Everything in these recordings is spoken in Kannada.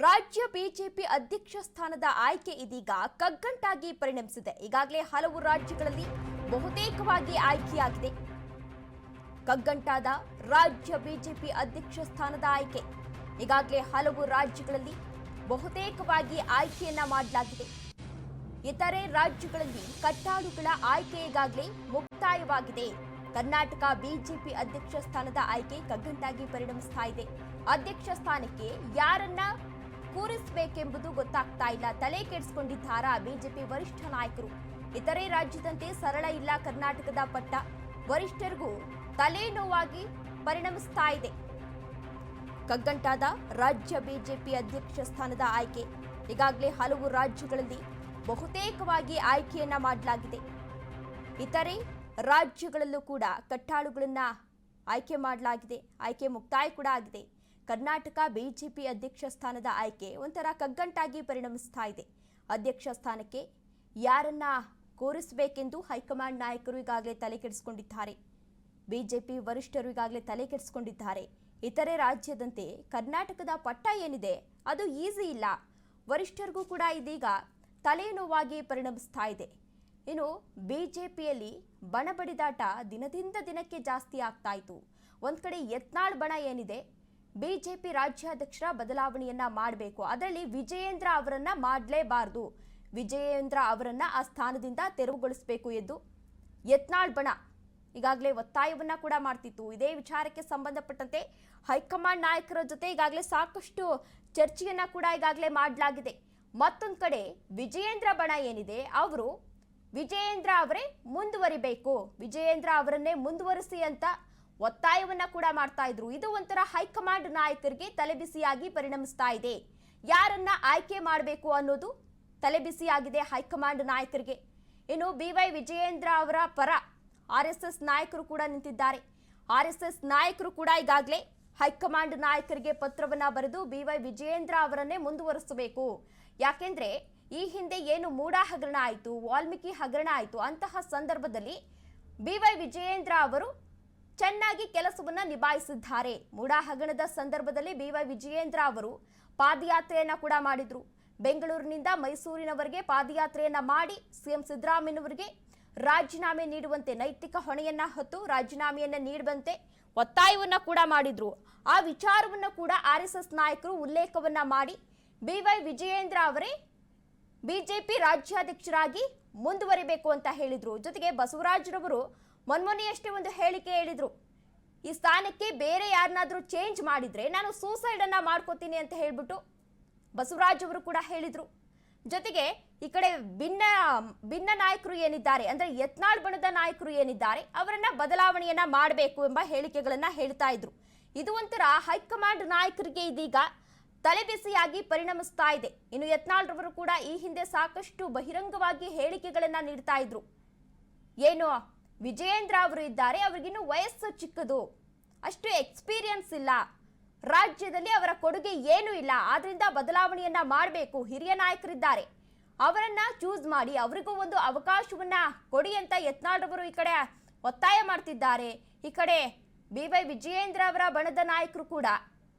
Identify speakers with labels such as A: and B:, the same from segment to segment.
A: ರಾಜ್ಯ ಬಿಜೆಪಿ ಅಧ್ಯಕ್ಷ ಸ್ಥಾನದ ಆಯ್ಕೆ ಇದೀಗ ಕಗ್ಗಂಟಾಗಿ ಪರಿಣಮಿಸಿದೆ. ಈಗಾಗಲೇ ಹಲವು ರಾಜ್ಯಗಳಲ್ಲಿ ಬಹುತೇಕವಾಗಿ ಆಯ್ಕೆಯಾಗಿದೆ. ಕಗ್ಗಂಟಾದ ರಾಜ್ಯ ಬಿಜೆಪಿ ಅಧ್ಯಕ್ಷ ಸ್ಥಾನದ ಆಯ್ಕೆ. ಈಗಾಗಲೇ ಹಲವು ರಾಜ್ಯಗಳಲ್ಲಿ ಬಹುತೇಕವಾಗಿ ಆಯ್ಕೆಯನ್ನ ಮಾಡಲಾಗಿದೆ. ಇತರೆ ರಾಜ್ಯಗಳಲ್ಲಿ ಕಟ್ಟಾಳುಗಳ ಆಯ್ಕೆ ಈಗಾಗಲೇ ಮುಕ್ತಾಯವಾಗಿದೆ. ಕರ್ನಾಟಕ ಬಿಜೆಪಿ ಅಧ್ಯಕ್ಷ ಸ್ಥಾನದ ಆಯ್ಕೆ ಕಗ್ಗಂಟಾಗಿ ಪರಿಣಮಿಸ್ತಾ ಇದೆ. ಅಧ್ಯಕ್ಷ ಸ್ಥಾನಕ್ಕೆ ಯಾರನ್ನ ಕೂರಿಸಬೇಕೆಂಬುದು ಗೊತ್ತಾಗ್ತಾ ಇಲ್ಲ. ತಲೆ ಕೆಡಿಸಿಕೊಂಡಿದ್ದಾರಾ ಬಿಜೆಪಿ ವರಿಷ್ಠ ನಾಯಕರು? ಇತರೆ ರಾಜ್ಯದಂತೆ ಸರಳ ಇಲ್ಲ ಕರ್ನಾಟಕದ ಪಟ್ಟ. ವರಿಷ್ಠರಿಗೂ ತಲೆನೋವಾಗಿ ಪರಿಣಮಿಸ್ತಾ ಇದೆ. ಕಗ್ಗಂಟಾದ ರಾಜ್ಯ ಬಿಜೆಪಿ ಅಧ್ಯಕ್ಷ ಸ್ಥಾನದ ಆಯ್ಕೆ. ಈಗಾಗಲೇ ಹಲವು ರಾಜ್ಯಗಳಲ್ಲಿ ಬಹುತೇಕವಾಗಿ ಆಯ್ಕೆಯನ್ನ ಮಾಡಲಾಗಿದೆ. ಇತರೆ ರಾಜ್ಯಗಳಲ್ಲೂ ಕೂಡ ಕಟ್ಟಾಳುಗಳನ್ನ ಆಯ್ಕೆ ಮಾಡಲಾಗಿದೆ. ಆಯ್ಕೆ ಮುಕ್ತಾಯ ಕೂಡ ಆಗಿದೆ. ಕರ್ನಾಟಕ ಬಿಜೆಪಿ ಅಧ್ಯಕ್ಷ ಸ್ಥಾನದ ಆಯ್ಕೆ ಒಂಥರ ಕಗ್ಗಂಟಾಗಿ ಪರಿಣಮಿಸ್ತಾ ಇದೆ. ಅಧ್ಯಕ್ಷ ಸ್ಥಾನಕ್ಕೆ ಯಾರನ್ನ ಕೋರಿಸಬೇಕೆಂದು ಹೈಕಮಾಂಡ್ ನಾಯಕರು ಈಗಾಗಲೇ ತಲೆ ಕೆಡಿಸಿಕೊಂಡಿದ್ದಾರೆ. ಬಿಜೆಪಿ ವರಿಷ್ಠರು ಈಗಾಗಲೇ ತಲೆ ಕೆಡಿಸಿಕೊಂಡಿದ್ದಾರೆ. ಇತರೆ ರಾಜ್ಯದಂತೆ ಕರ್ನಾಟಕದ ಪಟ್ಟ ಏನಿದೆ ಅದು ಈಸಿ ಇಲ್ಲ. ವರಿಷ್ಠರಿಗೂ ಕೂಡ ಇದೀಗ ತಲೆನೋವಾಗಿ ಪರಿಣಮಿಸ್ತಾ ಇದೆ. ಇನ್ನು ಬಿಜೆಪಿಯಲ್ಲಿ ಬಣಬಡಿದಾಟ ದಿನದಿಂದ ದಿನಕ್ಕೆ ಜಾಸ್ತಿ ಆಗ್ತಾ ಇತ್ತು. ಒಂದು ಕಡೆ ಯತ್ನಾಳ್ ಬಣ ಏನಿದೆ ಬಿಜೆಪಿ ರಾಜ್ಯಾಧ್ಯಕ್ಷರ ಬದಲಾವಣೆಯನ್ನ ಮಾಡಬೇಕು. ಅದರಲ್ಲಿ ವಿಜಯೇಂದ್ರ ಅವರನ್ನ ಮಾಡಲೇಬಾರದು. ವಿಜಯೇಂದ್ರ ಅವರನ್ನ ಆ ಸ್ಥಾನದಿಂದ ತೆರವುಗೊಳಿಸಬೇಕು ಎಂದು ಯತ್ನಾಳ್ ಬಣ ಈಗಾಗಲೇ ಒತ್ತಾಯವನ್ನ ಕೂಡ ಮಾಡ್ತಿತ್ತು. ಇದೇ ವಿಚಾರಕ್ಕೆ ಸಂಬಂಧಪಟ್ಟಂತೆ ಹೈಕಮಾಂಡ್ ನಾಯಕರ ಜೊತೆ ಈಗಾಗಲೇ ಸಾಕಷ್ಟು ಚರ್ಚೆಯನ್ನ ಕೂಡ ಈಗಾಗಲೇ ಮಾಡಲಾಗಿದೆ. ಮತ್ತೊಂದು ಕಡೆ ವಿಜಯೇಂದ್ರ ಬಣ ಏನಿದೆ, ಅವರು ವಿಜಯೇಂದ್ರ ಅವರೇ ಮುಂದುವರಿಬೇಕು. ವಿಜಯೇಂದ್ರ ಅವರನ್ನೇ ಮುಂದುವರಿಸಿ ಅಂತ ಒತ್ತಾಯವನ್ನ ಕೂಡ ಮಾಡ್ತಾ ಇದ್ರು. ಇದು ಒಂಥರ ಹೈಕಮಾಂಡ್ ನಾಯಕರಿಗೆ ತಲೆಬಿಸಿಯಾಗಿ ಪರಿಣಮಿಸ್ತಾ ಇದೆ. ಯಾರನ್ನ ಆಯ್ಕೆ ಮಾಡಬೇಕು ಅನ್ನೋದು ತಲೆಬಿಸಿಯಾಗಿದೆ ಹೈಕಮಾಂಡ್ ನಾಯಕರಿಗೆ. ಇನ್ನು ಬಿ ವೈ ವಿಜಯೇಂದ್ರ ಅವರ ಪರ ಆರ್ ಎಸ್ ಎಸ್ ನಾಯಕರು ಕೂಡ ನಿಂತಿದ್ದಾರೆ. ಆರ್ ಎಸ್ ಎಸ್ ನಾಯಕರು ಕೂಡ ಈಗಾಗಲೇ ಹೈಕಮಾಂಡ್ ನಾಯಕರಿಗೆ ಪತ್ರವನ್ನ ಬರೆದು ಬಿ ವೈ ವಿಜಯೇಂದ್ರ ಅವರನ್ನೇ ಮುಂದುವರಿಸಬೇಕು. ಯಾಕೆಂದ್ರೆ ಈ ಹಿಂದೆ ಏನು ಮೂಡಾ ಹಗರಣ ಆಯಿತು, ವಾಲ್ಮೀಕಿ ಹಗರಣ ಆಯಿತು ಅಂತಹ ಸಂದರ್ಭದಲ್ಲಿ ಬಿ ವೈ ವಿಜಯೇಂದ್ರ ಅವರು ಚೆನ್ನಾಗಿ ಕೆಲಸವನ್ನ ನಿಭಾಯಿಸಿದ್ದಾರೆ. ಮೂಡಾ ಹಗರಣದ ಸಂದರ್ಭದಲ್ಲಿ ಬಿ ವೈ ವಿಜಯೇಂದ್ರ ಅವರು ಪಾದಯಾತ್ರೆಯನ್ನ ಕೂಡ ಮಾಡಿದ್ರು. ಬೆಂಗಳೂರಿನಿಂದ ಮೈಸೂರಿನವರೆಗೆ ಪಾದಯಾತ್ರೆಯನ್ನ ಮಾಡಿ ಸಿಎಂ ಸಿದ್ದರಾಮಯ್ಯನವರಿಗೆ ರಾಜೀನಾಮೆ ನೀಡುವಂತೆ ನೈತಿಕ ಹೊಣೆಯನ್ನ ಹೊತ್ತು ರಾಜೀನಾಮೆಯನ್ನ ನೀಡುವಂತೆ ಒತ್ತಾಯವನ್ನ ಕೂಡ ಮಾಡಿದ್ರು. ಆ ವಿಚಾರವನ್ನು ಕೂಡ ಆರ್ ಎಸ್ ಎಸ್ ನಾಯಕರು ಉಲ್ಲೇಖವನ್ನ ಮಾಡಿ ಬಿ ವೈ ವಿಜಯೇಂದ್ರ ಅವರೇ ಬಿಜೆಪಿ ರಾಜ್ಯಾಧ್ಯಕ್ಷರಾಗಿ ಮುಂದುವರಿಬೇಕು ಅಂತ ಹೇಳಿದ್ರು. ಜೊತೆಗೆ ಬಸವರಾಜರವರು ಮೊನ್ಮೊನೆಯಷ್ಟೇ ಒಂದು ಹೇಳಿಕೆ ಹೇಳಿದ್ರು. ಈ ಸ್ಥಾನಕ್ಕೆ ಬೇರೆ ಯಾರನ್ನಾದ್ರೂ ಚೇಂಜ್ ಮಾಡಿದ್ರೆ ನಾನು ಸೂಸೈಡ್ ಅನ್ನ ಮಾಡ್ಕೋತೀನಿ ಅಂತ ಹೇಳ್ಬಿಟ್ಟು ಬಸವರಾಜ್ ಅವರು ಕೂಡ ಹೇಳಿದ್ರು. ಜೊತೆಗೆ ಈ ಕಡೆ ಭಿನ್ನ ಭಿನ್ನ ನಾಯಕರು ಏನಿದ್ದಾರೆ ಅಂದ್ರೆ ಯತ್ನಾಳ್ ಬಣದ ನಾಯಕರು ಏನಿದ್ದಾರೆ ಅವರನ್ನ ಬದಲಾವಣೆಯನ್ನ ಮಾಡಬೇಕು ಎಂಬ ಹೇಳಿಕೆಗಳನ್ನ ಹೇಳ್ತಾ ಇದ್ರು. ಇದು ಒಂಥರ ಹೈಕಮಾಂಡ್ ನಾಯಕರಿಗೆ ಇದೀಗ ತಲೆಬಿಸಿಯಾಗಿ ಪರಿಣಮಿಸ್ತಾ ಇದೆ. ಇನ್ನು ಯತ್ನಾಳ್ ರವರು ಕೂಡ ಈ ಹಿಂದೆ ಸಾಕಷ್ಟು ಬಹಿರಂಗವಾಗಿ ಹೇಳಿಕೆಗಳನ್ನ ನೀಡ್ತಾ ಇದ್ರು. ಏನು ವಿಜಯೇಂದ್ರ ಅವರು ಇದ್ದಾರೆ. ಅವ್ರಿಗಿನ್ನು ವಯಸ್ಸು ಚಿಕ್ಕದು. ಅಷ್ಟು ಎಕ್ಸ್ಪೀರಿಯನ್ಸ್ ಇಲ್ಲ. ರಾಜ್ಯದಲ್ಲಿ ಅವರ ಕೊಡುಗೆ ಏನೂ ಇಲ್ಲ. ಆದ್ರಿಂದ ಬದಲಾವಣೆಯನ್ನ ಮಾಡಬೇಕು. ಹಿರಿಯ ನಾಯಕರಿದ್ದಾರೆ. ಅವರನ್ನ ಚೂಸ್ ಮಾಡಿ, ಅವರಿಗೂ ಒಂದು ಅವಕಾಶವನ್ನ ಕೊಡಿ ಅಂತ ಯತ್ನಾಳ್ ರವರು ಈ ಕಡೆ ಒತ್ತಾಯ ಮಾಡ್ತಿದ್ದಾರೆ. ಈ ಕಡೆ ಬಿ ವೈ ವಿಜಯೇಂದ್ರ ಅವರ ಬಣದ ನಾಯಕರು ಕೂಡ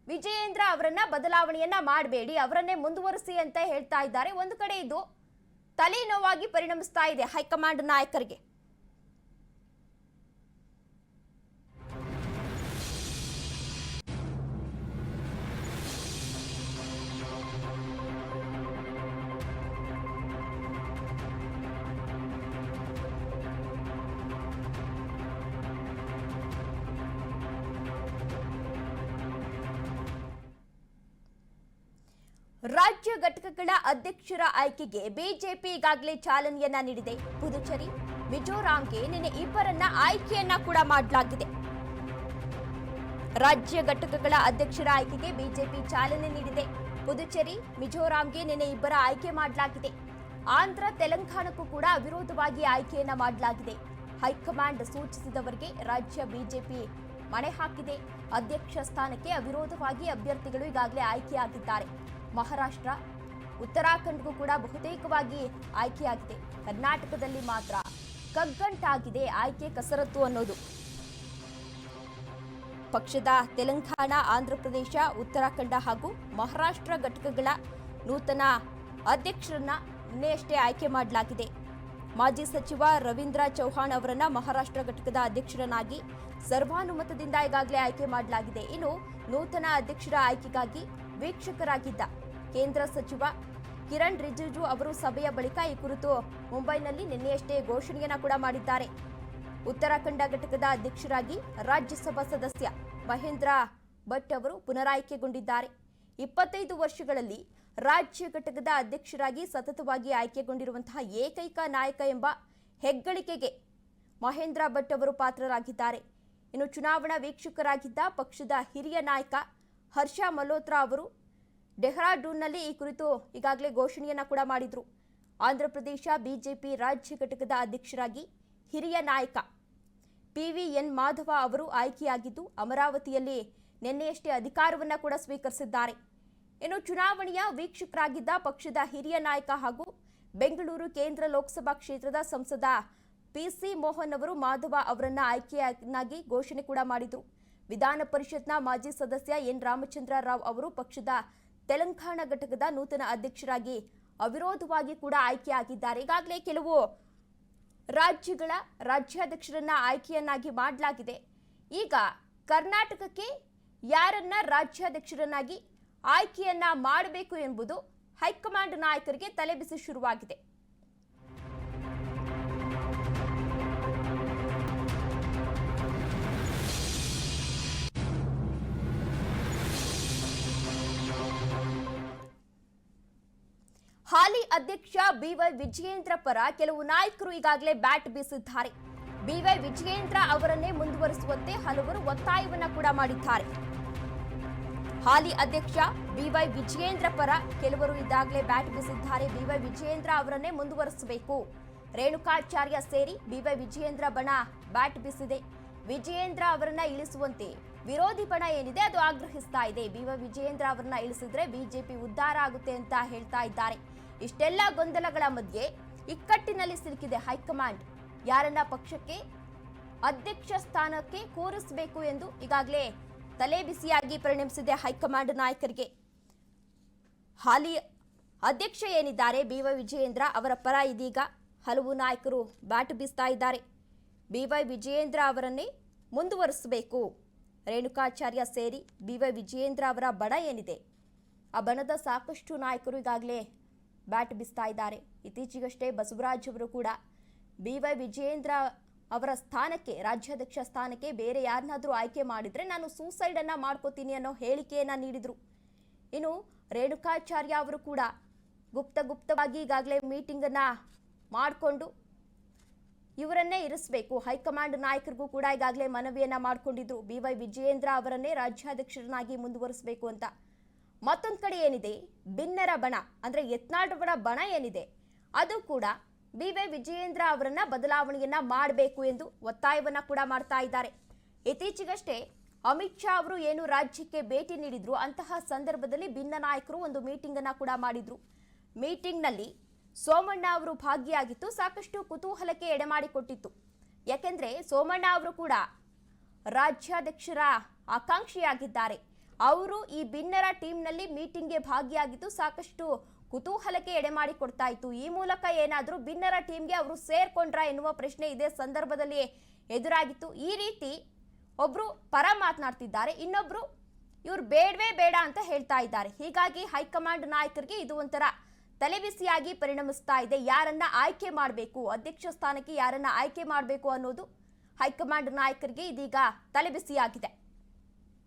A: ವಿಜಯೇಂದ್ರ ಅವರನ್ನ ಬದಲಾವಣೆಯನ್ನ ಮಾಡಬೇಡಿ, ಅವರನ್ನೇ ಮುಂದುವರಿಸಿ ಅಂತ ಹೇಳ್ತಾ ಇದ್ದಾರೆ. ಒಂದು ಕಡೆ ಇದು ತಲೆನೋವಾಗಿ ಪರಿಣಮಿಸ್ತಾ ಇದೆ ಹೈಕಮಾಂಡ್ ನಾಯಕರಿಗೆ. ಘಟಕಗಳ ಅಧ್ಯಕ್ಷರ ಆಯ್ಕೆಗೆ ಬಿಜೆಪಿ ಈಗಾಗಲೇ ಚಾಲನೆಯನ್ನ ನೀಡಿದೆ. ಪುದುಚೇರಿ, ಮಿಜೋರಾಂಗೆ ನಿನ್ನೆ ಇಬ್ಬರನ್ನ ಆಯ್ಕೆಯನ್ನ ಕೂಡ ಮಾಡಲಾಗಿದೆ. ರಾಜ್ಯ ಘಟಕಗಳ ಅಧ್ಯಕ್ಷರ ಆಯ್ಕೆಗೆ ಬಿಜೆಪಿ ಚಾಲನೆ ನೀಡಿದೆ. ಪುದುಚೇರಿ, ಮಿಜೋರಾಂಗೆ ನಿನ್ನೆ ಇಬ್ಬರ ಆಯ್ಕೆ ಮಾಡಲಾಗಿದೆ. ಆಂಧ್ರ, ತೆಲಂಗಾಣಕ್ಕೂ ಕೂಡ ಅವಿರೋಧವಾಗಿ ಆಯ್ಕೆಯನ್ನ ಮಾಡಲಾಗಿದೆ. ಹೈಕಮಾಂಡ್ ಸೂಚಿಸಿದವರಿಗೆ ರಾಜ್ಯ ಬಿಜೆಪಿ ಮಣೆ ಹಾಕಿದೆ. ಅಧ್ಯಕ್ಷ ಸ್ಥಾನಕ್ಕೆ ಅವಿರೋಧವಾಗಿ ಅಭ್ಯರ್ಥಿಗಳು ಈಗಾಗಲೇ ಆಯ್ಕೆಯಾಗಿದ್ದಾರೆ. ಮಹಾರಾಷ್ಟ್ರ ಉತ್ತರಾಖಂಡ್ಗೂ ಕೂಡ ಬಹುತೇಕವಾಗಿ ಆಯ್ಕೆಯಾಗಿದೆ. ಕರ್ನಾಟಕದಲ್ಲಿ ಮಾತ್ರ ಕಗ್ಗಂಟಾಗಿದೆ ಆಯ್ಕೆ ಕಸರತ್ತು ಅನ್ನೋದು. ಪಕ್ಷದ ತೆಲಂಗಾಣ, ಆಂಧ್ರಪ್ರದೇಶ, ಉತ್ತರಾಖಂಡ ಹಾಗೂ ಮಹಾರಾಷ್ಟ್ರ ಘಟಕಗಳ ನೂತನ ಅಧ್ಯಕ್ಷರನ್ನ ನಿನ್ನೆಯಷ್ಟೇ ಆಯ್ಕೆ ಮಾಡಲಾಗಿದೆ. ಮಾಜಿ ಸಚಿವ ರವೀಂದ್ರ ಚೌಹಾಣ್ ಅವರನ್ನ ಮಹಾರಾಷ್ಟ್ರ ಘಟಕದ ಅಧ್ಯಕ್ಷರನ್ನಾಗಿ ಸರ್ವಾನುಮತದಿಂದ ಈಗಾಗಲೇ ಆಯ್ಕೆ ಮಾಡಲಾಗಿದೆ. ಇನ್ನು ನೂತನ ಅಧ್ಯಕ್ಷರ ಆಯ್ಕೆಗಾಗಿ ವೀಕ್ಷಕರಾಗಿದ್ದ ಕೇಂದ್ರ ಸಚಿವ ಕಿರಣ್ ರಿಜಿಜು ಅವರು ಸಭೆಯ ಬಳಿಕ ಈ ಕುರಿತು ಮುಂಬೈನಲ್ಲಿ ನಿನ್ನೆಯಷ್ಟೇ ಘೋಷಣೆಯನ್ನ ಕೂಡ ಮಾಡಿದ್ದಾರೆ. ಉತ್ತರಾಖಂಡ ಘಟಕದ ಅಧ್ಯಕ್ಷರಾಗಿ ರಾಜ್ಯಸಭಾ ಸದಸ್ಯ ಮಹೇಂದ್ರ ಭಟ್ ಅವರು ಪುನರಾಯ್ಕೆಗೊಂಡಿದ್ದಾರೆ. ಇಪ್ಪತ್ತೈದು ವರ್ಷಗಳಲ್ಲಿ ರಾಜ್ಯ ಘಟಕದ ಅಧ್ಯಕ್ಷರಾಗಿ ಸತತವಾಗಿ ಆಯ್ಕೆಗೊಂಡಿರುವಂತಹ ಏಕೈಕ ನಾಯಕ ಎಂಬ ಹೆಗ್ಗಳಿಕೆಗೆ ಮಹೇಂದ್ರ ಭಟ್ ಅವರು ಪಾತ್ರರಾಗಿದ್ದಾರೆ. ಇನ್ನು ಚುನಾವಣಾ ವೀಕ್ಷಕರಾಗಿದ್ದ ಪಕ್ಷದ ಹಿರಿಯ ನಾಯಕ ಹರ್ಷ ಮಲ್ಹೋತ್ರಾ ಅವರು ಡೆಹ್ರಾಡೂನ್ನಲ್ಲಿ ಈ ಕುರಿತು ಈಗಾಗಲೇ ಘೋಷಣೆಯನ್ನ ಕೂಡ ಮಾಡಿದ್ರು. ಆಂಧ್ರಪ್ರದೇಶ ಬಿಜೆಪಿ ರಾಜ್ಯ ಘಟಕದ ಅಧ್ಯಕ್ಷರಾಗಿ ಹಿರಿಯ ನಾಯಕ ಪಿವಿಎನ್ ಮಾಧವ ಅವರು ಆಯ್ಕೆಯಾಗಿದ್ದು, ಅಮರಾವತಿಯಲ್ಲಿ ನಿನ್ನೆಯಷ್ಟೇ ಅಧಿಕಾರವನ್ನ ಕೂಡ ಸ್ವೀಕರಿಸಿದ್ದಾರೆ. ಇನ್ನು ಚುನಾವಣೆಯ ವೀಕ್ಷಕರಾಗಿದ್ದ ಪಕ್ಷದ ಹಿರಿಯ ನಾಯಕ ಹಾಗೂ ಬೆಂಗಳೂರು ಕೇಂದ್ರ ಲೋಕಸಭಾ ಕ್ಷೇತ್ರದ ಸಂಸದ ಪಿಸಿ ಮೋಹನ್ ಅವರು ಮಾಧವ ಅವರನ್ನ ಆಯ್ಕೆಯನ್ನಾಗಿ ಘೋಷಣೆ ಕೂಡ ಮಾಡಿದ್ರು. ವಿಧಾನ ಪರಿಷತ್ನ ಮಾಜಿ ಸದಸ್ಯ ಎನ್. ರಾಮಚಂದ್ರ ರಾವ್ ಅವರು ಪಕ್ಷದ ತೆಲಂಗಾಣ ಘಟಕದ ನೂತನ ಅಧ್ಯಕ್ಷರಾಗಿ ಅವಿರೋಧವಾಗಿ ಕೂಡ ಆಯ್ಕೆಯಾಗಿದ್ದಾರೆ. ಈಗಾಗಲೇ ಕೆಲವು ರಾಜ್ಯಗಳ ರಾಜ್ಯಾಧ್ಯಕ್ಷರನ್ನ ಆಯ್ಕೆಯನ್ನಾಗಿ ಮಾಡಲಾಗಿದೆ. ಈಗ ಕರ್ನಾಟಕಕ್ಕೆ ಯಾರನ್ನ ರಾಜ್ಯಾಧ್ಯಕ್ಷರನ್ನಾಗಿ ಆಯ್ಕೆಯನ್ನ ಮಾಡಬೇಕು ಎಂಬುದು ಹೈಕಮಾಂಡ್ ನಾಯಕರಿಗೆ ತಲೆಬಿಸಿ ಶುರುವಾಗಿದೆ. ಅಧ್ಯಕ್ಷ ಬಿವೈ ವಿಜಯೇಂದ್ರ ಪರ ಕೆಲವು ನಾಯಕರು ಈಗಾಗಲೇ ಬ್ಯಾಟ್ ಬೀಸಿದ್ದಾರೆ. ಬಿವೈ ವಿಜಯೇಂದ್ರ ಅವರನ್ನೇ ಮುಂದುವರಿಸುವಂತೆ ಹಲವರು ಒತ್ತಾಯವನ್ನ ಕೂಡ ಮಾಡಿದ್ದಾರೆ. ಹಾಲಿ ಅಧ್ಯಕ್ಷ ಬಿವೈ ವಿಜಯೇಂದ್ರ ಪರ ಕೆಲವರು ಇದಾಗಲೇ ಬ್ಯಾಟ್ ಬೀಸಿದ್ದಾರೆ. ಬಿವೈ ವಿಜಯೇಂದ್ರ ಅವರನ್ನೇ ಮುಂದುವರಿಸಬೇಕು. ರೇಣುಕಾಚಾರ್ಯ ಸೇರಿ ಬಿವೈ ವಿಜಯೇಂದ್ರ ಬಣ ಬ್ಯಾಟ್ ಬೀಸಿದೆ. ವಿಜಯೇಂದ್ರ ಅವರನ್ನ ಇಳಿಸುವಂತೆ ವಿರೋಧಿ ಬಣ ಏನಿದೆ ಅದು ಆಗ್ರಹಿಸ್ತಾ ಇದೆ. ಬಿವೈ ವಿಜಯೇಂದ್ರ ಅವರನ್ನ ಇಳಿಸಿದ್ರೆ ಬಿಜೆಪಿ ಉದ್ಧಾರ ಆಗುತ್ತೆ ಅಂತ ಹೇಳ್ತಾ ಇದ್ದಾರೆ. ಇಷ್ಟೆಲ್ಲ ಗೊಂದಲಗಳ ಮಧ್ಯೆ ಇಕ್ಕಟ್ಟಿನಲ್ಲಿ ಸಿಲುಕಿದೆ ಹೈಕಮಾಂಡ್. ಯಾರನ್ನ ಪಕ್ಷಕ್ಕೆ ಅಧ್ಯಕ್ಷ ಸ್ಥಾನಕ್ಕೆ ಕೂರಿಸಬೇಕು ಎಂದು ಈಗಾಗಲೇ ತಲೆ ಬಿಸಿಯಾಗಿ ಪರಿಣಮಿಸಿದೆ ಹೈಕಮಾಂಡ್ ನಾಯಕರಿಗೆ. ಹಾಲಿ ಅಧ್ಯಕ್ಷ ಏನಿದ್ದಾರೆ? ಬಿವೈ ವಿಜಯೇಂದ್ರ ಅವರ ಪರ ಇದೀಗ ಹಲವು ನಾಯಕರು ಬ್ಯಾಟ್ ಬೀಸ್ತಾ ಇದ್ದಾರೆ. ಬಿವೈ ವಿಜಯೇಂದ್ರ ಅವರನ್ನೇ ಮುಂದುವರಿಸಬೇಕು. ರೇಣುಕಾಚಾರ್ಯ ಸೇರಿ ಬಿವೈ ವಿಜಯೇಂದ್ರ ಅವರ ಬಣ ಏನಿದೆ? ಆ ಬಣದ ಸಾಕಷ್ಟು ನಾಯಕರು ಈಗಾಗಲೇ ಬ್ಯಾಟ್ ಬಿಸ್ತಾ ಇದ್ದಾರೆ. ಇತ್ತೀಚೆಗಷ್ಟೇ ಬಸವರಾಜ್ ಅವರು ಕೂಡ ಬಿವೈ ವಿಜಯೇಂದ್ರ ಅವರ ಸ್ಥಾನಕ್ಕೆ, ರಾಜ್ಯಾಧ್ಯಕ್ಷ ಸ್ಥಾನಕ್ಕೆ ಬೇರೆ ಯಾರನ್ನಾದರೂ ಆಯ್ಕೆ ಮಾಡಿದರೆ ನಾನು ಸೂಸೈಡನ್ನು ಮಾಡ್ಕೋತೀನಿ ಅನ್ನೋ ಹೇಳಿಕೆಯನ್ನು ನೀಡಿದರು. ಇನ್ನು ರೇಣುಕಾಚಾರ್ಯ ಅವರು ಕೂಡ ಗುಪ್ತ ಗುಪ್ತವಾಗಿ ಈಗಾಗಲೇ ಮೀಟಿಂಗನ್ನು ಮಾಡಿಕೊಂಡು ಇವರನ್ನೇ ಇರಿಸಬೇಕು. ಹೈಕಮಾಂಡ್ ನಾಯಕರಿಗೂ ಕೂಡ ಈಗಾಗಲೇ ಮನವಿಯನ್ನು ಮಾಡಿಕೊಂಡಿದ್ರು. ಬಿ ವೈ ವಿಜಯೇಂದ್ರ ಅವರನ್ನೇ ರಾಜ್ಯಾಧ್ಯಕ್ಷರನ್ನಾಗಿ ಮುಂದುವರಿಸಬೇಕು ಅಂತ. ಮತ್ತೊಂದು ಕಡೆ ಏನಿದೆ? ಬಿನ್ನರ ಬಣ, ಅಂದ್ರೆ ಯತ್ನಾಳರವರ ಬಣ ಏನಿದೆ? ಅದು ಕೂಡ ಬಿ ವೈ ವಿಜಯೇಂದ್ರ ಅವರನ್ನ ಬದಲಾವಣೆಯನ್ನ ಮಾಡಬೇಕು ಎಂದು ಒತ್ತಾಯವನ್ನ ಕೂಡ ಮಾಡ್ತಾ ಇದ್ದಾರೆ. ಇತ್ತೀಚೆಗಷ್ಟೇ ಅಮಿತ್ ಶಾ ಅವರು ಏನು ರಾಜ್ಯಕ್ಕೆ ಭೇಟಿ ನೀಡಿದ್ರು, ಅಂತಹ ಸಂದರ್ಭದಲ್ಲಿ ಭಿನ್ನ ನಾಯಕರು ಒಂದು ಮೀಟಿಂಗ್ ಅನ್ನ ಕೂಡ ಮಾಡಿದ್ರು. ಮೀಟಿಂಗ್ನಲ್ಲಿ ಸೋಮಣ್ಣ ಅವರು ಭಾಗಿಯಾಗಿತ್ತು, ಸಾಕಷ್ಟು ಕುತೂಹಲಕ್ಕೆ ಎಡೆಮಾಡಿಕೊಟ್ಟಿತ್ತು. ಯಾಕೆಂದ್ರೆ ಸೋಮಣ್ಣ ಅವರು ಕೂಡ ರಾಜ್ಯಾಧ್ಯಕ್ಷರ ಆಕಾಂಕ್ಷಿಯಾಗಿದ್ದಾರೆ. ಅವರು ಈ ಬಿನ್ನರ ಟೀಮ್ನಲ್ಲಿ ಮೀಟಿಂಗ್ಗೆ ಭಾಗಿಯಾಗಿದ್ದು ಸಾಕಷ್ಟು ಕುತೂಹಲಕ್ಕೆ ಎಡೆ ಮಾಡಿಕೊಡ್ತಾ ಇತ್ತು. ಈ ಮೂಲಕ ಏನಾದರೂ ಬಿನ್ನರ ಟೀಮ್ಗೆ ಅವರು ಸೇರ್ಕೊಂಡ್ರ ಎನ್ನುವ ಪ್ರಶ್ನೆ ಇದೇ ಸಂದರ್ಭದಲ್ಲಿ ಎದುರಾಗಿತ್ತು. ಈ ರೀತಿ ಒಬ್ರು ಪರ ಮಾತನಾಡ್ತಿದ್ದಾರೆ, ಇನ್ನೊಬ್ರು ಇವ್ರು ಬೇಡವೇ ಬೇಡ ಅಂತ ಹೇಳ್ತಾ ಇದ್ದಾರೆ. ಹೀಗಾಗಿ ಹೈಕಮಾಂಡ್ ನಾಯಕರಿಗೆ ಇದು ಒಂಥರ ತಲೆಬಿಸಿಯಾಗಿ ಪರಿಣಮಿಸ್ತಾ ಇದೆ. ಯಾರನ್ನ ಆಯ್ಕೆ ಮಾಡಬೇಕು, ಅಧ್ಯಕ್ಷ ಸ್ಥಾನಕ್ಕೆ ಯಾರನ್ನ ಆಯ್ಕೆ ಮಾಡಬೇಕು ಅನ್ನೋದು ಹೈಕಮಾಂಡ್ ನಾಯಕರಿಗೆ ಇದೀಗ ತಲೆಬಿಸಿಯಾಗಿದೆ.